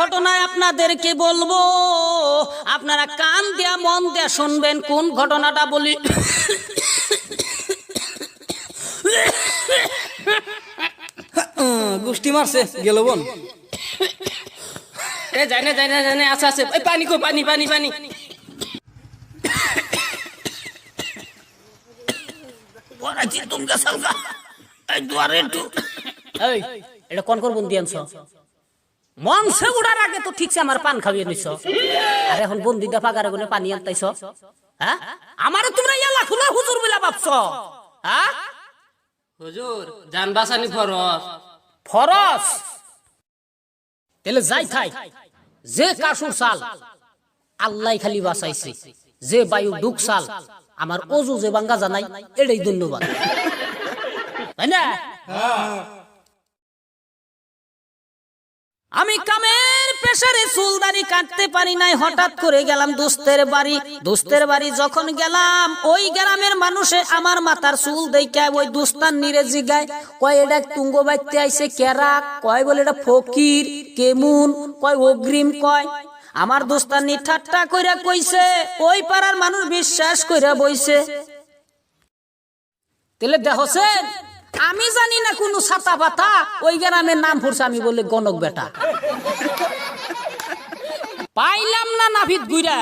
ঘটনায় আপনাদেরকে বলব আপনারা কান দিয়া মন দিয়া শুনবেন কোন ঘটনাটা বলি। গুষ্টি মারছে গেল বোন। এ যাই না যাই না যাই আছে আছে। এই পানি কো পানি পানি পানি। তুমি সালকা এই দুয়ারে একটু। এই এটা কোন কোন বন্দি আনছ? মঞ্চে উড়ার আগে তো ঠিকছে আমার পান খাইয়ে নিছ। আর এখন বন্দি দা পাগারে গুনে পানি আনতাইছ। হ্যাঁ? আমারে তোমরা ইয়ালা খুলা হুজুর বলে ভাবছ। হ্যাঁ? হুজুর জান বাসানি ফরস ফরস তাহলে যাই থাই। যে কাশুর সাল আল্লাহ খালি বাঁচাইছে। যে বায়ু ডুক সাল আমার অজু যে বাঙ্গা জানাই এটাই ধন্যবাদ। তাই না? আমি কামের পেশারে চুলদারি কাটতে পারি নাই, হঠাৎ করে গেলাম দোস্তের বাড়ি। দোস্তের বাড়ি যখন গেলাম, ওই গ্রামের মানুষে আমার মাথার চুল দেইকা ওই দুস্তান নিরে জিগায়, কয়, এটা তুঙ্গ বাইতে আইছে, কেরা? কয়, বলে এটা ফকির, কেমুন? কয়, অগ্রিম, কয়। আমার দোস্তানি ঠাট্টা কইরা কইছে, ওই পাড়ার মানুষ বিশ্বাস কইরা বইছে। তেলে দেখছেন আমি জানি না কোনো ছাতা পাতা, ওই গ্রামের নাম পড়ছে আমি বলে গণক বেটা। পাইলাম না নাভিত গুইরা,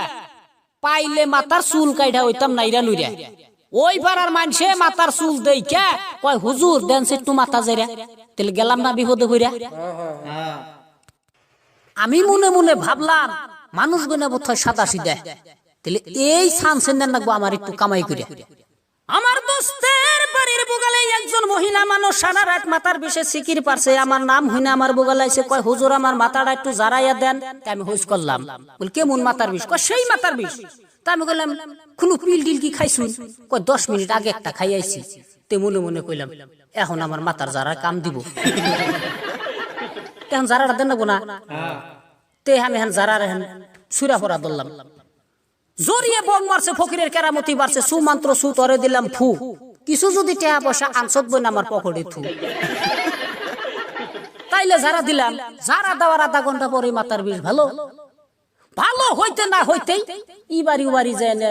পাইলে মাথার চুল কাইডা হইতাম নাইরা নুইরা। ওই পাড়ার মানুষে মাথার চুল দেইকা কয়, হুজুর, দেন একটু মাথা যাইরা তেলে গেলাম না বিপদে হইরা। আমি মনে মনে ভাবলাম, মানুষ গনে বোধহয় সাদা সিধা। তাহলে এই সানসেন রাখব আমার একটু কামাই করে আমার দোস্তের বাড়ির একজন মহিলা মানুষ সারা রাত মাথার বিষে সিকির পারছে। আমার নাম হইনা, আমার কয়, হুজুর, আমার মাথাটা একটু জারাইয়া দেন। তাই আমি হুজ করলাম। বল মাথার বিষ? কয়, সেই মাথার বিষ। আমি কইলাম, কোনো পিল টিল কি খাইছুন? কয়, দশ মিনিট আগে একটা তে মনে মনে কইলাম, এখন আমার মাথার জারা কাম দিব। এখন জারাটা দেন না তে আমি হেন জারার হেন সুরা পরা ধরলাম। জড়িয়ে বং মারছে, ফকিরের কেরামতি বাড়ছে সুমাত্র সু তরে দিলাম, ফু। কিছু যদি টেহা পয়সা আনসত বই আমার পকেটে থু তাইলে যারা দিলাম। যারা দেওয়ার আধা ঘণ্টা পরে মাতার বিষ। ভালো? ভালো হইতে না হইতেই ইবারি উবারি যায় না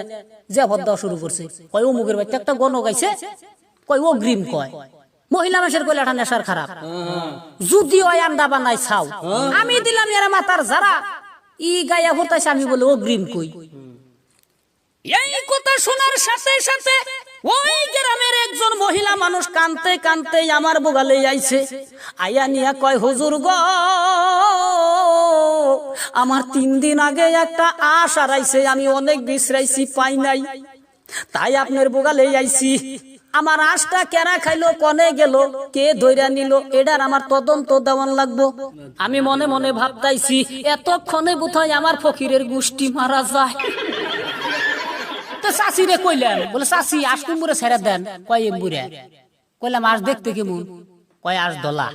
যে দেওয়া শুরু করছে। কয় অমুকের বাড়িতে একটা গণ গাইছে কয় অগ্রিম কয়। মহিলা মানুষের কইলে একটা নেশার খারাপ। যদি ওই আন্ডা বানাই ছাও। আমি দিলাম মাতার যারা ই গায়া হতাইছে আমি বলে অগ্রিম কই? এই কথা শোনার সাথে সাথে ওই গ্রামের একজন মহিলা মানুষ কানতে কানতে আমার বোগালে আইছে। আয়া নিয়া কয়, হুজুর গো, আমার তিন দিন আগে একটা আশ আরাইছে আমি অনেক বিশ্রাইছি, পাই নাই। তাই আপনার বোগালে আইছি। আমার আশটা কেনা খাইলো, কনে গেল, কে ধৈরা নিল এটার আমার তদন্ত দেওয়ান লাগবো। আমি মনে মনে ভাবতাইছি, এতক্ষণে বোধহয় আমার ফকিরের গোষ্ঠী মারা যায়। তো চাষি রে কইলাম বলে, চাষি, আজ কুমুরে ছেড়ে দেন? কয় এম্বুরে কইলাম, আজ দেখতে কেমন? কয়, আজ দলা।